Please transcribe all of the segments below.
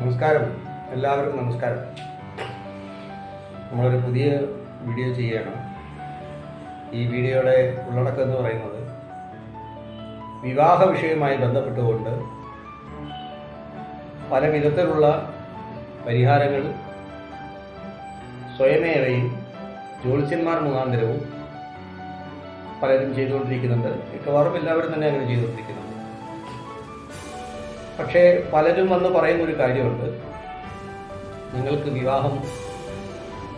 നമസ്കാരം. എല്ലാവർക്കും നമസ്കാരം. നമ്മളൊരു പുതിയ വീഡിയോ ചെയ്യുകയാണ്. ഈ വീഡിയോയുടെ ഉള്ളടക്കം എന്ന് പറയുന്നത് വിവാഹ വിഷയവുമായി ബന്ധപ്പെട്ടുകൊണ്ട് പല വിധത്തിലുള്ള പരിഹാരങ്ങൾ സ്വയമേവയും ജ്യോത്സ്യന്മാർ മുഖാന്തരവും പലരും ചെയ്തുകൊണ്ടിരിക്കുന്നുണ്ട്. മിക്കവാറും എല്ലാവരും തന്നെ അങ്ങനെ ചെയ്തുകൊണ്ടിരിക്കുന്നുണ്ട്. പക്ഷേ പലരും വന്ന് പറയുന്ന ഒരു കാര്യമുണ്ട്. നിങ്ങൾക്ക് വിവാഹം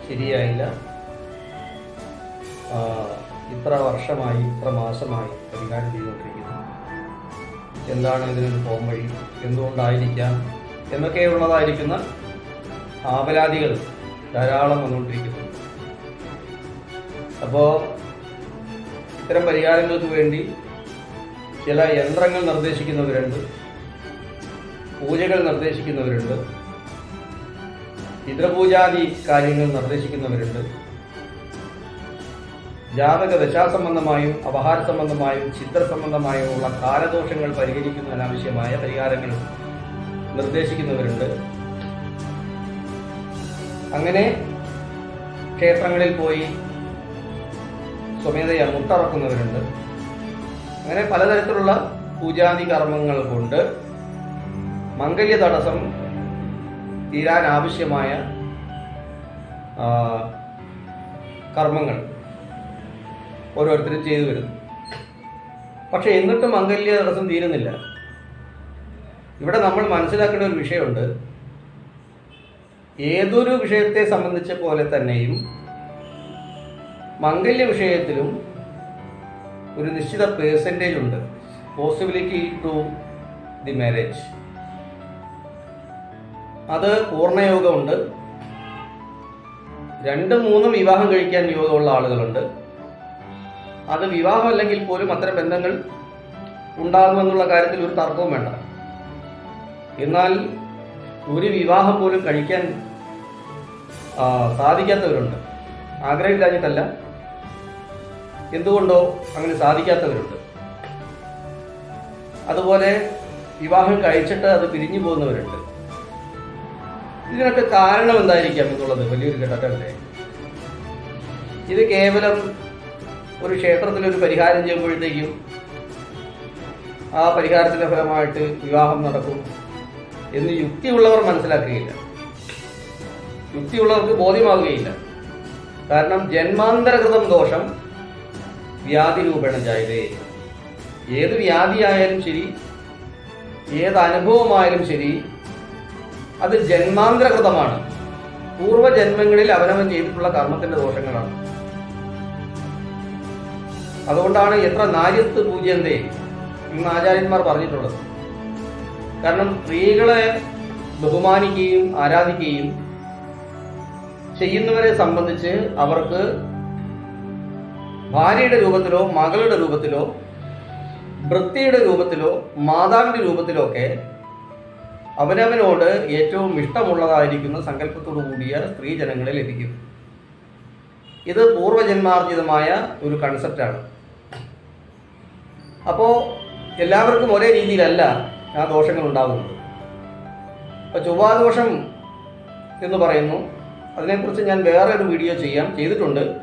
ശരിയായില്ല. ഇത്ര വർഷമായി ഇത്ര മാസമായി പരിഹാരം ചെയ്തുകൊണ്ടിരിക്കുന്നു. എന്താണ് ഇതിനൊരു പോം വഴി? എന്തുകൊണ്ടായിരിക്കാം? എന്നൊക്കെയുള്ളതായിരിക്കുന്ന ആപരാധികൾ ധാരാളം വന്നുകൊണ്ടിരിക്കുന്നു. അപ്പോൾ ഇത്തരം പരിഹാരങ്ങൾക്ക് വേണ്ടി ചില യന്ത്രങ്ങൾ നിർദ്ദേശിക്കുന്നവരുണ്ട്. പൂജകൾ നിർദ്ദേശിക്കുന്നവരുണ്ട്. പിതൃപൂജാദി കാര്യങ്ങൾ നിർദ്ദേശിക്കുന്നവരുണ്ട്. ജാതക ദശാസംബന്ധമായും അപഹാര സംബന്ധമായും ചിത്ര സംബന്ധമായും ഉള്ള കാലദോഷങ്ങൾ പരിഹരിക്കുന്നതിനാവശ്യമായ പരിഹാരങ്ങൾ നിർദ്ദേശിക്കുന്നവരുണ്ട്. അങ്ങനെ ക്ഷേത്രങ്ങളിൽ പോയി സ്വമേധയാ മുട്ടറക്കുന്നവരുണ്ട് അങ്ങനെ പലതരത്തിലുള്ള പൂജാതി കർമ്മങ്ങൾ കൊണ്ട് മംഗല്യ തടസ്സം തീരാൻ ആവശ്യമായ കർമ്മങ്ങൾ ഓരോരുത്തരും ചെയ്തു വരുന്നു. പക്ഷെ എന്നിട്ടും മംഗല്യ തടസ്സം തീരുന്നില്ല. ഇവിടെ നമ്മൾ മനസ്സിലാക്കേണ്ട ഒരു വിഷയമുണ്ട്. ഏതൊരു വിഷയത്തെ സംബന്ധിച്ച പോലെ തന്നെയും മംഗല്യ വിഷയത്തിലും ഒരു നിശ്ചിത പേഴ്സന്റേജ് ഉണ്ട്. പോസിബിലിറ്റി ടു ദി മാരേജ് അത് പൂർണയോഗമുണ്ട്. രണ്ടും മൂന്നും വിവാഹം കഴിക്കാൻ യോഗമുള്ള ആളുകളുണ്ട്. അത് വിവാഹം അല്ലെങ്കിൽ പോലും അത്തരം ബന്ധങ്ങൾ ഉണ്ടാകുമെന്നുള്ള കാര്യത്തിൽ ഒരു തർക്കവും വേണ്ട. എന്നാൽ ഒരു വിവാഹം പോലും കഴിക്കാൻ സാധിക്കാത്തവരുണ്ട്. ആഗ്രഹമില്ലാഞ്ഞിട്ടല്ല എന്തുകൊണ്ടോ അങ്ങനെ സാധിക്കാത്തവരുണ്ട്. അതുപോലെ വിവാഹം കഴിച്ചിട്ട് അത് പിരിഞ്ഞു പോകുന്നവരുണ്ട്. ഇതിനൊക്കെ കാരണം എന്തായിരിക്കാം എന്നുള്ളത് വലിയൊരു ഘട്ടമല്ലേ ഇത് കേവലം ഒരു ക്ഷേത്രത്തിൽ ഒരു പരിഹാരം ചെയ്യുമ്പോഴത്തേക്കും ആ പരിഹാരത്തിന്റെ ഫലമായിട്ട് വിവാഹം നടക്കും എന്ന് യുക്തിയുള്ളവർ മനസ്സിലാക്കുകയില്ല. യുക്തിയുള്ളവർക്ക് ബോധ്യമാവുകയില്ല. കാരണം ജന്മാന്തരകൃതം ദോഷം വ്യാധി രൂപേണ ജായതേ. ഏത് വ്യാധിയായാലും ശരി ഏത് അനുഭവമായാലും ശരി അത് ജന്മാന്തരകൃതമാണ്. പൂർവജന്മങ്ങളിൽ അവനവൻ ചെയ്തിട്ടുള്ള കർമ്മത്തിന്റെ ദോഷങ്ങളാണ്. അതുകൊണ്ടാണ് എത്ര നാര്യത്ത് പൂജ്യന്തേ എന്ന് ആചാര്യന്മാർ പറഞ്ഞിട്ടുള്ളത്. കാരണം സ്ത്രീകളെ ബഹുമാനിക്കുകയും ആരാധിക്കുകയും ചെയ്യുന്നവരെ സംബന്ധിച്ച് അവർക്ക് ഭാര്യയുടെ രൂപത്തിലോ മകളുടെ രൂപത്തിലോ വൃത്തിയുടെ രൂപത്തിലോ മാതാവിന്റെ രൂപത്തിലോ ഒക്കെ അവനവനോട് ഏറ്റവും ഇഷ്ടമുള്ളതായിരിക്കുന്ന സങ്കല്പത്തോടു കൂടിയ സ്ത്രീ ജനങ്ങളെ ലഭിക്കും ഇത് പൂർവജന്മാർജിതമായ ഒരു കൺസെപ്റ്റാണ് അപ്പോൾ എല്ലാവർക്കും ഒരേ രീതിയിലല്ല ആ ദോഷങ്ങൾ ഉണ്ടാകുന്നത്. ഇപ്പോൾ ചൊവ്വാദോഷം എന്ന് പറയുന്നു. അതിനെക്കുറിച്ച് ഞാൻ വേറെ ഒരു വീഡിയോ ചെയ്യാം. ചെയ്തിട്ടുണ്ട്.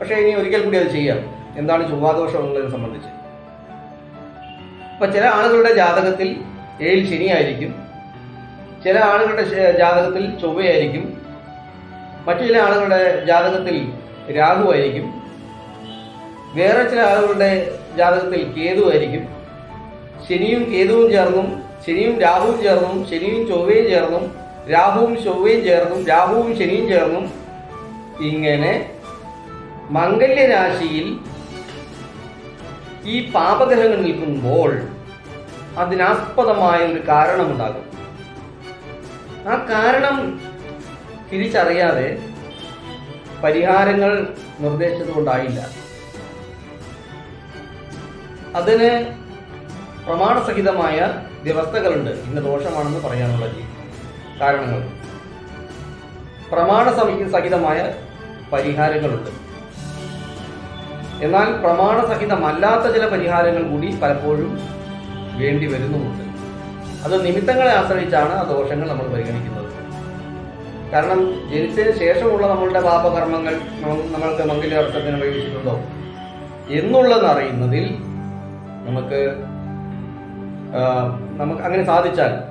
പക്ഷേ ഇനി ഒരിക്കൽ കൂടി അത് ചെയ്യാം. എന്താണ് ചൊവ്വാദോഷം എന്നതിനെ സംബന്ധിച്ച്. അപ്പോൾ ചില ആളുകളുടെ ജാതകത്തിൽ ഏഴിൽ ശനിയായിരിക്കും. ചില ആളുകളുടെ ജാതകത്തിൽ ചൊവ്വയായിരിക്കും. മറ്റു ചില ആളുകളുടെ ജാതകത്തിൽ രാഹുവായിരിക്കും വേറെ ചില ആളുകളുടെ ജാതകത്തിൽ കേതുവായിരിക്കും ശനിയും കേതുവും ചേർന്നും ശനിയും രാഹുവും ചേർന്നും ശനിയും ചൊവ്വയും ചേർന്നും രാഹുവും ചൊവ്വയും ചേർന്നും രാഹുവും ശനിയും ചേർന്നും ഇങ്ങനെ മംഗല്യരാശിയിൽ ഈ പാപഗ്രഹങ്ങൾ നിൽക്കുമ്പോൾ അതിനാസ്പദമായ ഒരു കാരണമുണ്ടാകും. ആ കാരണം തിരിച്ചറിയാതെ പരിഹാരങ്ങൾ നിർദ്ദേശിച്ചതുകൊണ്ടായില്ല അതിന് പ്രമാണസഹിതമായ വ്യവസ്ഥകളുണ്ട്. ഇന്ന ദോഷമാണെന്ന് പറയാനുള്ള കാരണങ്ങൾ. പ്രമാണ സഹിതമായ പരിഹാരങ്ങളുണ്ട്. എന്നാൽ പ്രമാണസഹിതമല്ലാത്ത ചില പരിഹാരങ്ങൾ കൂടി പലപ്പോഴും വേണ്ടി വരുന്നുമുണ്ട് അത് നിമിത്തങ്ങളെ ആശ്രയിച്ചാണ് ആ ദോഷങ്ങൾ നമ്മൾ പരിഗണിക്കുന്നത്. കാരണം ജനിച്ചതിന് ശേഷമുള്ള നമ്മളുടെ പാപകർമ്മങ്ങൾ നമ്മ- നമ്മൾക്ക് മംഗല്യാർത്ഥത്തിന് ഉപയോഗിച്ചിട്ടുണ്ടോ? എന്നുള്ളത് അറിയുന്നതിൽ നമുക്ക് നമുക്ക് അങ്ങനെ സാധിച്ചാൽ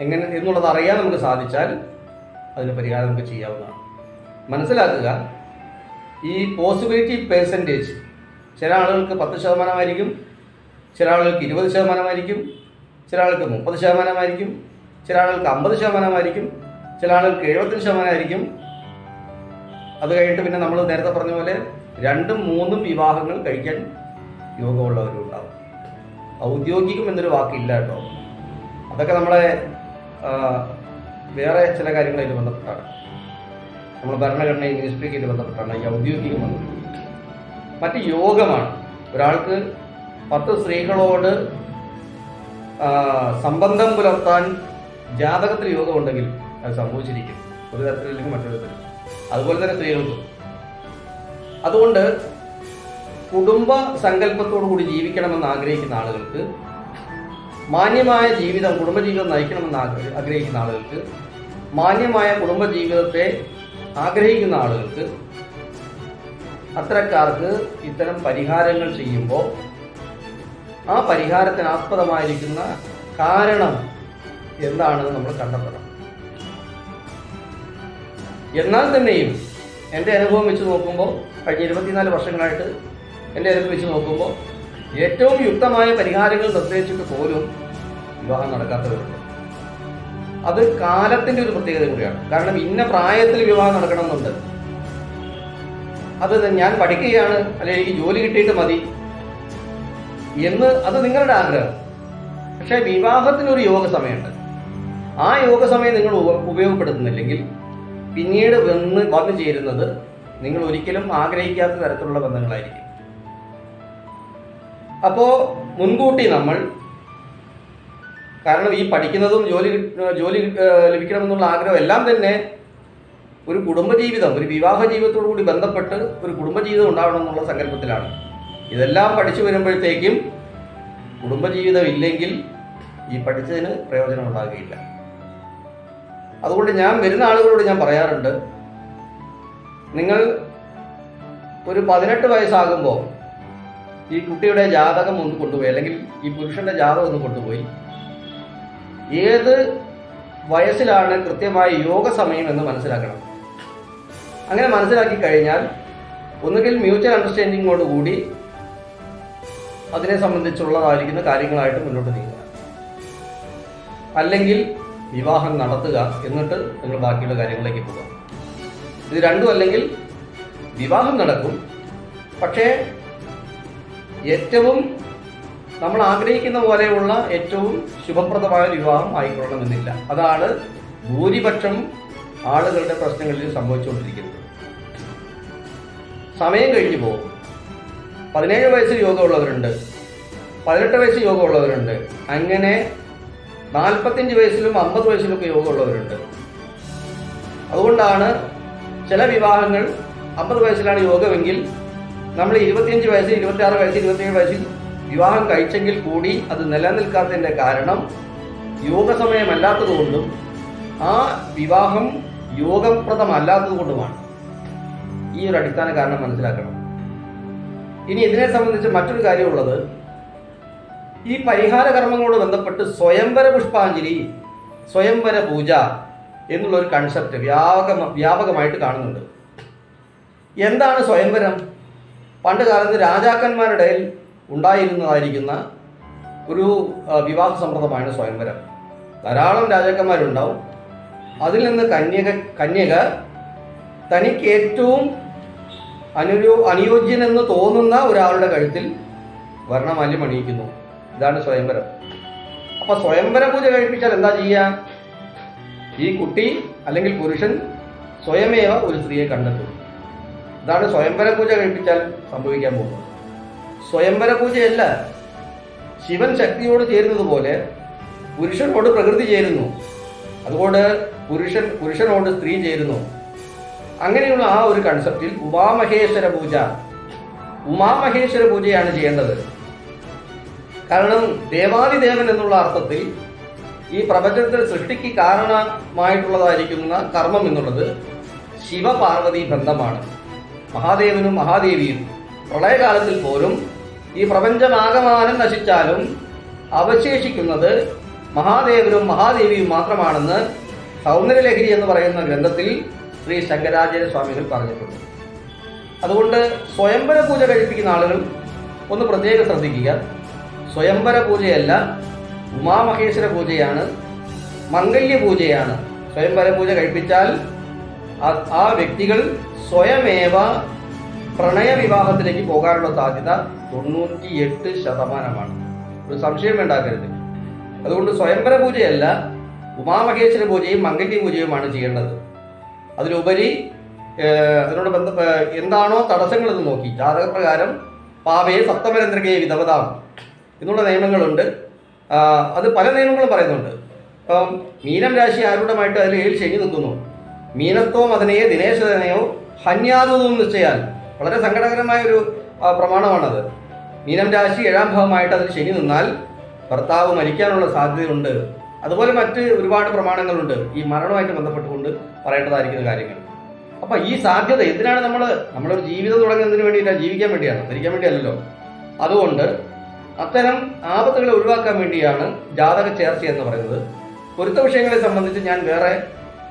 എങ്ങനെ എന്നുള്ളത് അറിയാൻ നമുക്ക് സാധിച്ചാൽ അതിന് പരിഹാരം നമുക്ക് ചെയ്യാവുന്നതാണ്. മനസ്സിലാക്കുക ഈ പോസിബിലിറ്റി പെർസെന്റേജ് ചില ആളുകൾക്ക് പത്ത് ശതമാനമായിരിക്കും ചില ആളുകൾക്ക് ഇരുപത് ശതമാനമായിരിക്കും ചില ആൾക്ക് മുപ്പത് ശതമാനമായിരിക്കും ചില ആളുകൾക്ക് അമ്പത് ശതമാനമായിരിക്കും ചില ആളുകൾക്ക് എഴുപത്തഞ്ച് ശതമാനമായിരിക്കും. അത് കഴിഞ്ഞിട്ട് പിന്നെ നമ്മൾ നേരത്തെ പറഞ്ഞ പോലെ രണ്ടും മൂന്നും വിവാഹങ്ങൾ കഴിക്കാൻ യോഗമുള്ളവരും ഉണ്ടാവും. ഔദ്യോഗികം എന്നൊരു വാക്കില്ല കേട്ടോ. അതൊക്കെ നമ്മളെ വേറെ ചില കാര്യങ്ങളായിട്ട് ബന്ധപ്പെട്ടാണ്. നമ്മൾ ഭരണഘടനയും മിനിസ്ട്രിക്കായിട്ട് ബന്ധപ്പെട്ടാണ്. ഈ ഔദ്യോഗികം വന്നത് മറ്റ് യോഗമാണ്. ഒരാൾക്ക് പത്ത് സ്ത്രീകളോട് സംബന്ധം പുലർത്താൻ ജാതകത്തിൽ യോഗമുണ്ടെങ്കിൽ അത് സംഭവിച്ചിരിക്കും. ഒരു തരത്തിലല്ലെങ്കിൽ മറ്റൊരു തരത്തിൽ. അതുപോലെ തന്നെ സ്ത്രീകൾക്കും. അതുകൊണ്ട് കുടുംബ സങ്കല്പത്തോടു കൂടി ജീവിക്കണമെന്ന് ആഗ്രഹിക്കുന്ന ആളുകൾക്ക് മാന്യമായ ജീവിതം കുടുംബജീവിതം നയിക്കണമെന്ന് ആഗ്രഹിക്കുന്ന ആളുകൾക്ക് മാന്യമായ കുടുംബജീവിതത്തെ ആഗ്രഹിക്കുന്ന ആളുകൾക്ക് അത്തരക്കാർക്ക് ഇത്തരം പരിഹാരങ്ങൾ ചെയ്യുമ്പോൾ ആ പരിഹാരത്തിന് ആസ്പദമായിരിക്കുന്ന കാരണം എന്താണെന്ന് നമ്മൾ കണ്ടെത്തണം. എന്നാൽ തന്നെയും എന്റെ അനുഭവം വെച്ച് നോക്കുമ്പോൾ കഴിഞ്ഞ ഇരുപത്തിനാല് വർഷങ്ങളായിട്ട് എന്റെ അനുഭവം വെച്ച് നോക്കുമ്പോൾ ഏറ്റവും യുക്തമായ പരിഹാരങ്ങൾ നിർദ്ദേശിച്ചിട്ട് പോലും വിവാഹം നടക്കാത്തവരുണ്ട്. അത് കാലത്തിന്റെ ഒരു പ്രത്യേകത കൂടിയാണ്. കാരണം ഇന്ന പ്രായത്തിൽ വിവാഹം നടക്കണമെന്നുണ്ട്. അത് ഞാൻ പഠിക്കുകയാണ് അല്ലെങ്കിൽ എനിക്ക് ജോലി കിട്ടിയിട്ട് മതി. എന്ന് അത് നിങ്ങളുടെ ആഗ്രഹം. പക്ഷേ വിവാഹത്തിനൊരു യോഗ സമയമുണ്ട്. ആ യോഗ സമയം നിങ്ങൾ ഉപ- ഉപയോഗപ്പെടുത്തുന്നില്ലെങ്കിൽ പിന്നീട് വന്ന് വന്നു ചേരുന്നത് നിങ്ങൾ ഒരിക്കലും ആഗ്രഹിക്കാത്ത തരത്തിലുള്ള ബന്ധങ്ങളായിരിക്കും. അപ്പോൾ മുൻകൂട്ടി നമ്മൾ കാരണം ഈ പഠിക്കുന്നതും ജോലി ജോലി ലഭിക്കണമെന്നുള്ള ആഗ്രഹം എല്ലാം തന്നെ ഒരു കുടുംബജീവിതം ഒരു വിവാഹ ജീവിതത്തോടു കൂടി ബന്ധപ്പെട്ട് ഒരു കുടുംബജീവിതം ഉണ്ടാവണം എന്നുള്ള സങ്കല്പത്തിലാണ്. ഇതെല്ലാം പഠിച്ചു വരുമ്പോഴത്തേക്കും കുടുംബജീവിതം ഇല്ലെങ്കിൽ ഈ പഠിച്ചതിന് പ്രയോജനം ഉണ്ടാകുകയില്ല അതുകൊണ്ട് ഞാൻ വരുന്ന ആളുകളോട് ഞാൻ പറയാറുണ്ട് നിങ്ങൾ ഒരു പതിനെട്ട് വയസ്സാകുമ്പോൾ ഈ കുട്ടിയുടെ ജാതകം ഒന്ന് കൊണ്ടുപോയി അല്ലെങ്കിൽ ഈ പുരുഷന്റെ ജാതകം ഒന്ന് കൊണ്ടുപോയി. ഏത് വയസ്സിലാണ് കൃത്യമായ യോഗ സമയം എന്ന് മനസ്സിലാക്കണം. അങ്ങനെ മനസ്സിലാക്കി കഴിഞ്ഞാൽ ഒന്നുകിൽ മ്യൂച്വൽ അണ്ടർസ്റ്റാൻഡിങ്ങോട് കൂടി അതിനെ സംബന്ധിച്ചുള്ളതായിരിക്കുന്ന കാര്യങ്ങളായിട്ട് മുന്നോട്ട് നീങ്ങുക. അല്ലെങ്കിൽ വിവാഹം നടത്തുക എന്നിട്ട് നിങ്ങൾ ബാക്കിയുള്ള കാര്യങ്ങളിലേക്ക് പോകാം ഇത് രണ്ടും അല്ലെങ്കിൽ വിവാഹം നടക്കും. പക്ഷേ ഏറ്റവും നമ്മൾ ആഗ്രഹിക്കുന്ന പോലെയുള്ള ഏറ്റവും ശുഭപ്രദമായ വിവാഹം ആയിക്കൊള്ളണമെന്നില്ല. അതാണ് ഭൂരിപക്ഷം ആളുകളുടെ പ്രശ്നങ്ങളിൽ സംഭവിച്ചുകൊണ്ടിരിക്കുന്നത്. സമയം കഴിഞ്ഞു പോകും. പതിനേഴ് വയസ്സിൽ യോഗമുള്ളവരുണ്ട്. പതിനെട്ട് വയസ്സിൽ യോഗമുള്ളവരുണ്ട്. അങ്ങനെ നാൽപ്പത്തിയഞ്ച് വയസ്സിലും അമ്പത് വയസ്സിലൊക്കെ യോഗമുള്ളവരുണ്ട്. അതുകൊണ്ടാണ് ചില വിവാഹങ്ങൾ അമ്പത് വയസ്സിലാണ് യോഗമെങ്കിൽ നമ്മൾ ഇരുപത്തിയഞ്ച് വയസ്സിൽ ഇരുപത്തിയാറ് വയസ്സിൽ ഇരുപത്തിയേഴ് വയസ്സിൽ വിവാഹം കഴിച്ചെങ്കിൽ കൂടി അത് നിലനിൽക്കാത്തതിന്റെ കാരണം യോഗ സമയമല്ലാത്തതുകൊണ്ടും ആ വിവാഹം യോഗപ്രദമല്ലാത്തതുകൊണ്ടുമാണ്. ഈ ഒരു അടിസ്ഥാന കാരണം മനസ്സിലാക്കണം. ഇനി ഇതിനെ സംബന്ധിച്ച് മറ്റൊരു കാര്യമുള്ളത് ഈ പരിഹാര കർമ്മങ്ങളോട് ബന്ധപ്പെട്ട് സ്വയംവര പുഷ്പാഞ്ജലി സ്വയംവര പൂജ എന്നുള്ള ഒരു കൺസെപ്റ്റ് വ്യാപക വ്യാപകമായിട്ട് കാണുന്നുണ്ട്. എന്താണ് സ്വയംവരം? പണ്ട് കാലത്ത് രാജാക്കന്മാരുടെ ഉണ്ടായിരുന്നതായിരിക്കുന്ന ഒരു വിവാഹ സമ്പ്രദമാണ് സ്വയംവരം. ധാരാളം രാജാക്കന്മാരുണ്ടാവും. അതിൽ നിന്ന് കന്യക കന്യക തനിക്ക് ഏറ്റവും അനുയോ അനുയോജ്യനെന്ന് തോന്നുന്ന ഒരാളുടെ കഴുത്തിൽ വർണമാല്യം അണിയിക്കുന്നു. ഇതാണ് സ്വയംവരം. അപ്പൊ സ്വയംവര പൂജ കഴിപ്പിച്ചാൽ എന്താ ചെയ്യുക ഈ കുട്ടി അല്ലെങ്കിൽ പുരുഷൻ സ്വയമേവ ഒരു സ്ത്രീയെ കണ്ടെത്തും. ഇതാണ് സ്വയംവര പൂജ കഴിപ്പിച്ചാൽ സംഭവിക്കാൻ പോകുന്നത്. സ്വയംവര പൂജയല്ല. ശിവൻ ശക്തിയോട് ചേരുന്നത് പോലെ പുരുഷനോട് പ്രകൃതി ചേരുന്നു. അതുകൊണ്ട് പുരുഷൻ പുരുഷനോട് സ്ത്രീ ചേരുന്നു. അങ്ങനെയുള്ള ആ ഒരു കൺസെപ്റ്റിൽ ഉമാമഹേശ്വര പൂജ. ഉമാമഹേശ്വര പൂജയാണ് ചെയ്യേണ്ടത്. കാരണം ദേവാദിദേവൻ എന്നുള്ള അർത്ഥത്തിൽ ഈ പ്രപഞ്ചത്തിൽ സൃഷ്ടിക്ക് കാരണമായിട്ടുള്ളതായിരിക്കുന്ന കർമ്മം എന്നുള്ളത് ശിവപാർവതി ബന്ധമാണ്. മഹാദേവനും മഹാദേവിയും പ്രളയകാലത്തിൽ പോലും ഈ പ്രപഞ്ചമാകമാനം നശിച്ചാലും അവശേഷിക്കുന്നത് മഹാദേവനും മഹാദേവിയും മാത്രമാണെന്ന് സൗന്ദര്യലഹരി എന്ന് പറയുന്ന ഗ്രന്ഥത്തിൽ ശ്രീ ശങ്കരാചാര്യ സ്വാമികൾ പറഞ്ഞിട്ടുണ്ട്. അതുകൊണ്ട് സ്വയംവര പൂജ കഴിപ്പിക്കുന്ന ആളുകൾ ഒന്ന് പ്രത്യേകം ശ്രദ്ധിക്കുക. സ്വയംവര പൂജയല്ല ഉമാമഹേശ്വര പൂജയാണ് മംഗല്യ പൂജയാണ്. സ്വയംവര പൂജ കഴിപ്പിച്ചാൽ ആ- വ്യക്തികൾ സ്വയമേവ പ്രണയ വിവാഹത്തിലേക്ക് പോകാനുള്ള സാധ്യത തൊണ്ണൂറ്റി എട്ട് ശതമാനമാണ്. ഒരു സംശയം ഉണ്ടാക്കരുത്. അതുകൊണ്ട് സ്വയംവര പൂജയല്ല ഉമാമഹേശ്വര പൂജയും മംഗല്യ പൂജയുമാണ് ചെയ്യേണ്ടത്. അതിലുപരി അതിനോട് ബന്ധ എന്താണോ തടസ്സങ്ങൾ എന്ന് നോക്കി. ജാതകപ്രകാരം പാവയെ സപ്തമരന്ദ്രകയെ വിധവതാം എന്നുള്ള നിയമങ്ങളുണ്ട്. അത് പല നിയമങ്ങളും പറയുന്നുണ്ട്. ഇപ്പം മീനം രാശി ആരൂഢമായിട്ട് അതിൽ ഏഴ് ശനി നിൽക്കുന്നു. മീനത്വം അതിനെയോ ദിനേശനയോ ഹന്യാതെന്ന് നിശ്ചയാൽ വളരെ സങ്കടകരമായ ഒരു പ്രമാണമാണത്. മീനം രാശി ഏഴാം ഭാവമായിട്ട് അതിൽ ശനി നിന്നാൽ ഭർത്താവ് മരിക്കാനുള്ള സാധ്യതയുണ്ട്. അതുപോലെ മറ്റ് ഒരുപാട് പ്രമാണങ്ങളുണ്ട്. ഈ മരണവുമായിട്ട് ബന്ധപ്പെട്ടുകൊണ്ട് പറയേണ്ടതായിരിക്കുന്ന കാര്യങ്ങൾ. അപ്പൊ ഈ സാധ്യത എന്തിനാണ് നമ്മൾ നമ്മളൊരു ജീവിതം തുടങ്ങുന്നതിന് വേണ്ടിയിട്ടാണ് ജീവിക്കാൻ വേണ്ടിയാണ്? മരിക്കാൻ വേണ്ടിയല്ലോ അതുകൊണ്ട് അത്തരം ആപത്തുകളെ ഒഴിവാക്കാൻ വേണ്ടിയാണ് ജാതക ചേർച്ച എന്ന് പറയുന്നത്. പൊരുത്ത വിഷയങ്ങളെ സംബന്ധിച്ച് ഞാൻ വേറെ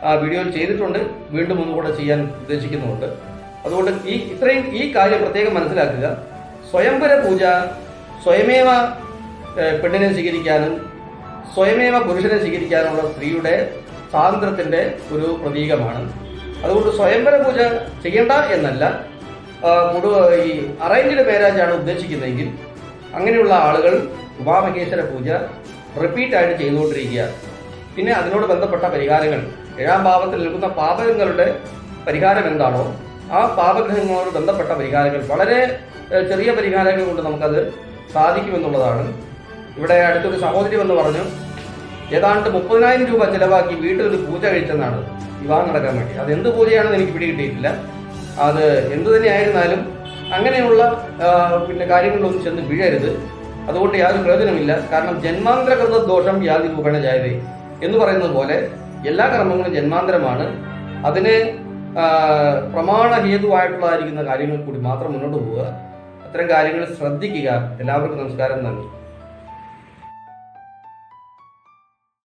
വീഡിയോ വീഡിയോയിൽ ചെയ്തിട്ടുണ്ട്. വീണ്ടും ഒന്നുകൂടെ ചെയ്യാൻ ഉദ്ദേശിക്കുന്നുമുണ്ട്. അതുകൊണ്ട് ഈ ഇത്രയും ഈ കാര്യം പ്രത്യേകം മനസ്സിലാക്കുക. സ്വയംവര പൂജ സ്വയമേവ പെണ്ണിനെ സ്വീകരിക്കാനും സ്വയമേവ പുരുഷനെ സ്വീകരിക്കാനുള്ള സ്ത്രീയുടെ സ്വാതന്ത്ര്യത്തിന്റെ ഒരു പ്രതീകമാണ്. അതുകൊണ്ട് സ്വയംവര പൂജ ചെയ്യണ്ട എന്നല്ല. കുടു- ഈ അറേഞ്ച്ഡ് മാരേജാണ് ഉദ്ദേശിക്കുന്നതെങ്കിൽ അങ്ങനെയുള്ള ആളുകൾ ഉമാമഹേശ്വര പൂജ റിപ്പീറ്റ് ആയിട്ട് ചെയ്തുകൊണ്ടിരിക്കുക. പിന്നെ അതിനോട് ബന്ധപ്പെട്ട പരിഹാരങ്ങൾ. ഏഴാം ഭാവത്തിൽ നിൽക്കുന്ന പാപങ്ങളുടെ പരിഹാരം എന്താണോ ആ പാപഗ്രഹങ്ങളോട് ബന്ധപ്പെട്ട പരിഹാരങ്ങൾ. വളരെ ചെറിയ പരിഹാരങ്ങൾ കൊണ്ട് നമുക്കത് സാധിക്കുമെന്നുള്ളതാണ്. ഇവിടെ അടുത്തൊരു സഹോദരി വന്ന് പറഞ്ഞു ഏതാണ്ട് മുപ്പതിനായിരം രൂപ ചിലവാക്കി വീട്ടിൽ ഒരു പൂജ കഴിച്ചെന്നാണ്. വിവാഹം നടക്കാൻ വേണ്ടി. അത് എന്ത് പൂജയാണെന്ന് എനിക്ക് പിടികിട്ടിയിട്ടില്ല അത് എന്തു തന്നെയായിരുന്നാലും അങ്ങനെയുള്ള പിന്നെ കാര്യങ്ങളിലൊന്നും ചെന്ന് വീഴരുത്. അതുകൊണ്ട് യാതൊരു പ്രയോജനമില്ല. കാരണം ജന്മാന്തരകൃത ദോഷം യാതി രൂപേണ ജായതേ. എന്ന് പറയുന്നത് പോലെ എല്ലാ കർമ്മങ്ങളും ജന്മാന്തരമാണ്. അതിന് പ്രമാണഹേതുവായിട്ടുള്ളതായിരിക്കുന്ന കാര്യങ്ങൾ കൂടി മാത്രം മുന്നോട്ട് പോവുക. അത്തരം കാര്യങ്ങൾ ശ്രദ്ധിക്കുക. എല്ലാവർക്കും നമസ്കാരം. നന്ദി.